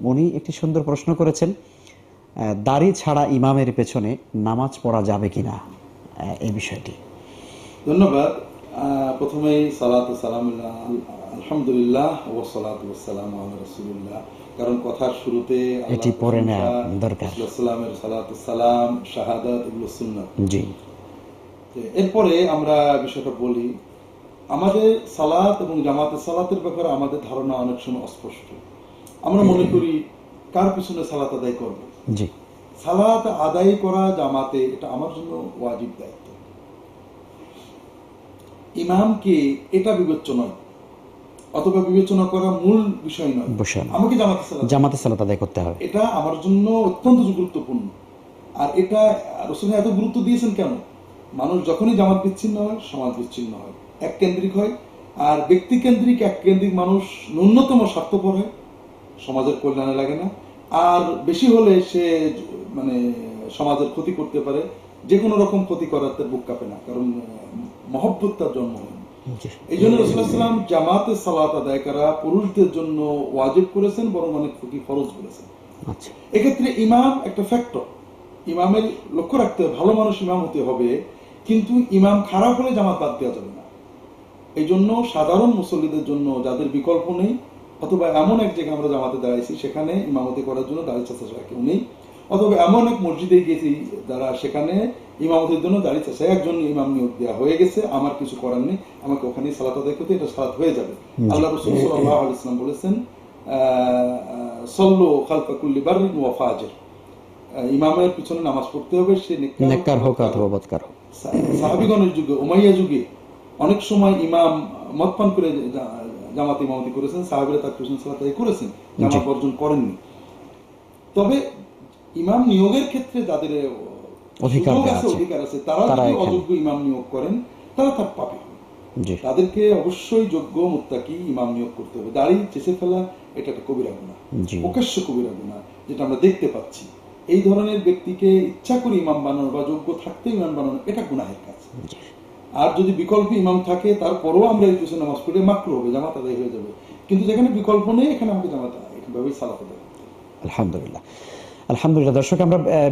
উনি একটি সুন্দর প্রশ্ন করেছেন দাড়ি ছাড়া ইমামের পেছনে নামাজ পড়া যাবে কিনা? এই বিষয়টি। ধন্যবাদ। প্রথমেই সালাত সালাম আলহামদুলিল্লাহ ও সালাত সালাম রসুল্লাহ কারণ কথার শুরুতে এটি পড়ে নেওয়া দরকার। সাল্লামের সালাত সালাম শাহাদাত এগুলো সুন্নাত। জি। এরপরে আমরা বিষয়টা বলি আমাদের সালাত এবং জামাতের সালাতের ব্যাপারে আমাদের ধারণা অনেক সময় অস্পষ্ট। আমরা মনে করি কার পিছনে সালাত আদায় করব? জি। সালাত আদায় করা জামাতে এটা আমার জন্য ওয়াজিব দায়িত্ব। ইমামকে এটা বিবেচ্য নয় অথবা বিবেচনা করা মূল বিষয় নয়। আমাকে জামাতে সালাত জামাতে সালাত আদায় করতে হবে। এটা আমার জন্য অত্যন্ত গুরুত্বপূর্ণ। আর এটা রসুল এত গুরুত্ব দিয়েছেন কেন? মানুষ যখনই জামাত বিচ্ছিন্ন হয় সমাজ বিচ্ছিন্ন হয়। এক কেন্দ্রিক হয়। আর ব্যক্তি কেন্দ্রিক এক কেন্দ্রিক মানুষ ন্যূনতম স্বার্থপর হয়। সমাজের কল্যাণে লাগে না। আর বেশি হলে সে মানে সমাজের ক্ষতি করতে পারে। যে কোনো রকম ক্ষতি করার তার বুক কাঁপে না কারণ মহব্বত তার জন্ম হয় এই জন্য রসুলাম জামাতে সালাত আদায় করা পুরুষদের জন্য ওয়াজিব করেছেন বরং অনেক ক্ষতি ফরজ করেছেন। আচ্ছা। এক্ষেত্রে ইমাম একটা ফ্যাক্টর ইমামের লক্ষ্য রাখতে হবে ভালো মানুষ ইমাম হতে হবে কিন্তু ইমাম খারাপ হলে জামাত বাদ দেওয়া যাবে না। এই জন্য সাধারণ মুসল্লিদের জন্য যাদের বিকল্প নেই অথবা এমন এক জায়গায় আমরা জামাতে দাঁড়াইছি সেখানে ইমামতি করার জন্য দাঁড়িয়ে চাষা কেউ নেই অথবা এমন এক মসজিদে গিয়েছি যারা সেখানে ইমামতির জন্য দাঁড়িয়ে চাষা একজন ইমাম নিয়োগ দেওয়া হয়ে গেছে আমার কিছু করার নেই আমাকে ওখানে সালাত আদায় করতে এটা সালাত হয়ে যাবে। আল্লাহ রসুল সাল্লাহ আলাইসলাম বলেছেন সল্লো খালফা কুল্লি বারিন ওয়া ফাজির। ইমামের পিছনে নামাজ পড়তে হবে সে নেককার হোক অথবা বদকার হোক। সাহাবিগণের যুগে উমাইয়া যুগে অনেক সময় ইমাম মদ পান করে জামাত ইমামতি করেছেন সাহাবিরা তার পিছনে সালাত আদায় করেছেন জামাত বর্জন করেননি। তবে ইমাম নিয়োগের ক্ষেত্রে যাদের অধিকার আছে আছে। অধিকার আছে তারা যদি অযোগ্য ইমাম নিয়োগ করেন তারা তার পাবে। তাদেরকে অবশ্যই যোগ্য মুত্তাকি ইমাম নিয়োগ করতে হবে। দাড়ি চেষে ফেলা এটা একটা কবিরা গুণা প্রকাশ্য কবিরা গুণা যেটা আমরা দেখতে পাচ্ছি। এই ধরনের ব্যক্তিকে ইচ্ছা করে ইমাম বানানো বা যোগ্য থাকতে ইমাম বানানো এটা গুনাহের কাজ। আর যদি বিকল্প ইমাম থাকে, তারপরেও আমরা এই পিছনে নামাজ পড়ে মাকরু হবে, জামাত আদায় হয়ে যাবে। কিন্তু যেখানে বিকল্প নেই, এখানে আমাকে জামাত এভাবেই সালাতে হবে। আলহামদুলিল্লাহ। আলহামদুলিল্লাহ, দর্শক, আমরা